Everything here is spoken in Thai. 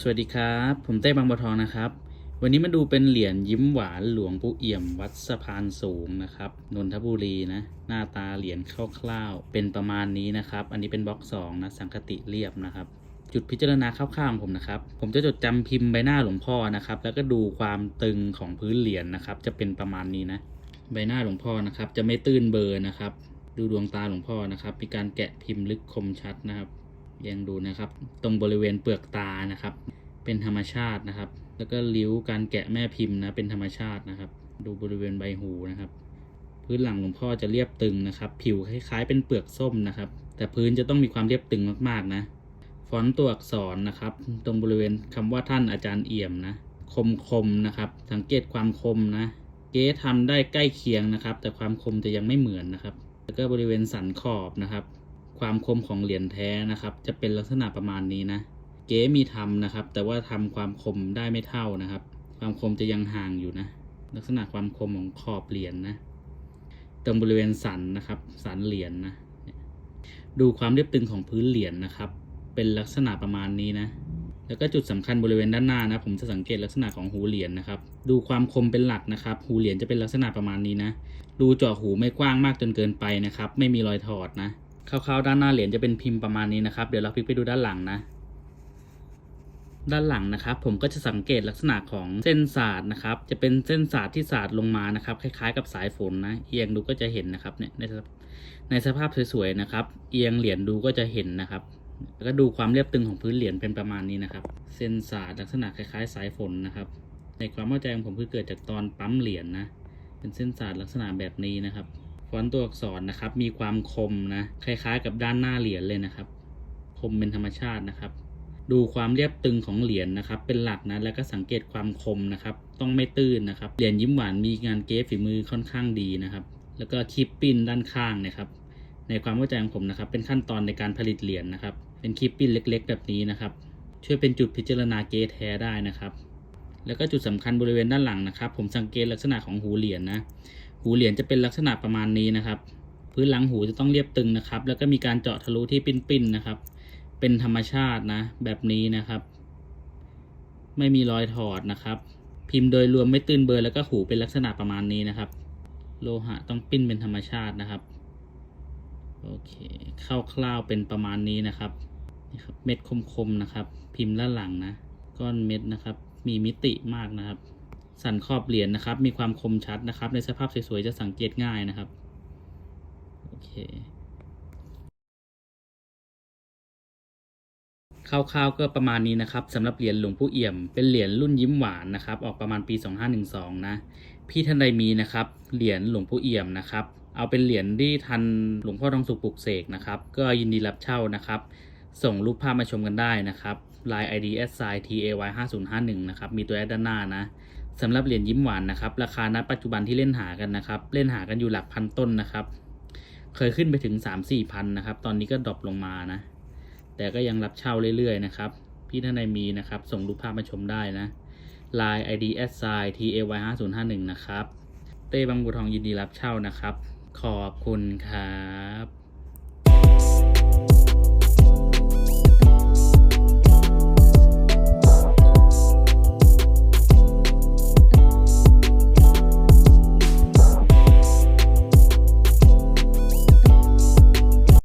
สวัสดีครับ ผมเต้บางบัวทองนะครับ วันนี้มาดูเป็นเหรียญยิ้มหวานหลวงปู่เอี่ยม วัดสะพานสูงนะครับนนทบุรีนะ หน้าตาเหรียญคร่าวๆเป็นประมาณนี้นะครับ อันนี้เป็นบล็อกสองนะสังคติเรียบนะครับจุดพิจารณาคร่าวๆของผมนะครับ ผมจะจดจำพิมพ์ใบหน้าหลวงพ่อนะครับ แล้วก็ดูความตึงของพื้นเหรียญนะครับ จะเป็นประมาณนี้นะ ใบหน้าหลวงพ่อนะครับ จะไม่ตื้นเบอร์นะครับ ดูดวงตาหลวงพ่อนะครับ มีการแกะพิมพ์ลึกคมชัดนะครับ ยังดูนะครับ ตรงบริเวณเปลือกตานะครับ เป็นธรรมชาตินะครับ แล้วก็ริ้วการแกะแม่พิมพ์นะเป็นธรรมชาตินะครับ ดูบริเวณใบหูนะครับ พื้นหลังหลวงพ่อจะเรียบตึงนะครับ ผิวคล้ายๆ เป็นเปลือกส้มนะครับ แต่พื้นจะต้องมีความเรียบตึงมากๆนะฟอนต์ตัวอักษรนะครับ ตรงบริเวณคำว่าท่านอาจารย์เอี่ยมนะคมคมๆนะครับ สังเกตความคมนะ เก๊ทำได้ใกล้เคียงนะครับ แต่ความคมจะยังไม่เหมือนนะครับ แล้วก็บริเวณสันขอบนะครับ ความคมของเหรียญแท้นะครับ จะเป็นลักษณะประมาณนี้นะ เก๊มีทำนะครับ แต่ว่าทำความคมได้ไม่เท่านะครับ ความคมจะยังห่างอยู่นะ ลักษณะความคมของขอบเหรียญนะตรงบริเวณสันนะครับ สันเหรียญนะดูความเรียบตึงของพื้นเหรียญนะครับ เป็นลักษณะประมาณนี้นะ แล้วก็จุดสำคัญบริเวณด้านหน้านะ ผมจะสังเกตลักษณะของหูเหรียญนะครับ ดูความคมเป็นหลักนะครับ หูเหรียญจะเป็นลักษณะประมาณนี้นะ ดูเจาะหูไม่กว้างมากจนเกินไปนะครับ ไม่มีรอยถอดนะ คร่าวๆด้านหน้าเหรียญจะเป็นพิมพ์ประมาณนี้นะครับ เดี๋ยวเราพลิกไปดูด้านหลังนะ ด้านหลังนะครับ ผมก็จะสังเกตลักษณะของเส้นสาดนะครับ จะเป็นเส้นสาดที่สาดลงมานะครับ คล้ายๆ กับสายฝนนะ เอียงดูก็จะเห็นนะครับเนี่ยในในสภาพสวยๆนะครับ เอียงเหรียญดูก็จะเห็นนะครับ แล้วก็ดูความเรียบตึงของพื้นเหรียญเป็นประมาณนี้นะครับ เส้นสาดลักษณะคล้ายๆ สายฝนนะครับ ในความเข้าใจของผมคือเกิดจากตอนปั๊มเหรียญนะ เป็นเส้นสาดลักษณะแบบนี้นะครับ ฟอนต์ตัวอักษรนะครับ มีความคมนะ คล้ายๆ กับด้านหน้าเหรียญเลยนะครับ คมเป็นธรรมชาตินะครับ ดูความเรียบตึงของเหรียญนะครับ เป็นหลักนะ แล้วก็สังเกตความคมนะครับ ต้องไม่ตื้นนะครับ เหรียญยิ้มหวานมีงานเก๊ฝีมือค่อนข้างดีนะครับ แล้วก็คลิปปิ้นด้านข้างนะครับ ในความเข้าใจของผมนะครับ เป็นขั้นตอนในการผลิตเหรียญนะครับ เป็นคลิปปิ้นเล็ก ๆ แบบนี้นะครับ ช่วยเป็นจุดพิจารณาเก๊แท้ได้นะครับ แล้วก็จุดสำคัญบริเวณด้านหลังนะครับ ผมสังเกตลักษณะของหูเหรียญนะ หูเหรียญจะเป็นลักษณะประมาณนี้นะครับ พื้นหลังหูจะต้องเรียบตึงนะครับ แล้วก็มีการเจาะทะลุที่ปิ้นๆนะครับ เป็นธรรมชาตินะ แบบนี้นะครับ ไม่มีรอยถอดนะครับ พิมพ์โดยรวมไม่ตื้นเบอร์แล้วก็หูเป็นลักษณะประมาณนี้นะครับ โลหะต้องปิ้นเป็นธรรมชาตินะครับโอเคคร่าวๆเป็นประมาณนี้นะครับนี่ครับ เม็ดคมๆนะครับ พิมพ์ด้าหลังนะ ก้อนเม็ดนะครับ มีมิติมากนะครับ สันขอบเหรียญนะครับ มีความคมชัดนะครับ ในสภาพสวยๆจะสังเกตง่ายนะครับ โอเคคร่าวๆก็ประมาณนี้นะครับสำหรับเหรียญหลวงปู่เอี่ยม เป็นเหรียญรุ่นยิ้มหวานนะครับ ออกประมาณปี 2512 นะ พี่ท่านใดมีนะครับเหรียญหลวงปู่เอี่ยมนะครับ เอาเป็นเหรียญที่ทันหลวงพ่อทองสุขปลุกเสกนะครับ ก็ยินดีรับเช่านะครับ ส่งรูปภาพมาชมกันได้นะครับ Line ID s i t a y 5051นะครับมีตัวแอดด้านหน้านะ สำหรับเหรียญยิ้มหวานนะครับ ราคาณปัจจุบันที่เล่นหากันนะครับ เล่นหากันอยู่หลักพันต้นนะครับ เคยขึ้นไปถึง3-4พันนะครับ ตอนนี้ก็ดรอปลงมานะ แต่ก็ยังรับเช่าเรื่อยๆนะครับ พี่ท่านใดมีนะครับ ส่งรูปภาพมาชมได้นะ Line ID s i t a y 5051นะครับ เต้บางบัวทองยินดีรับเช่านะครับ ขอบคุณครับ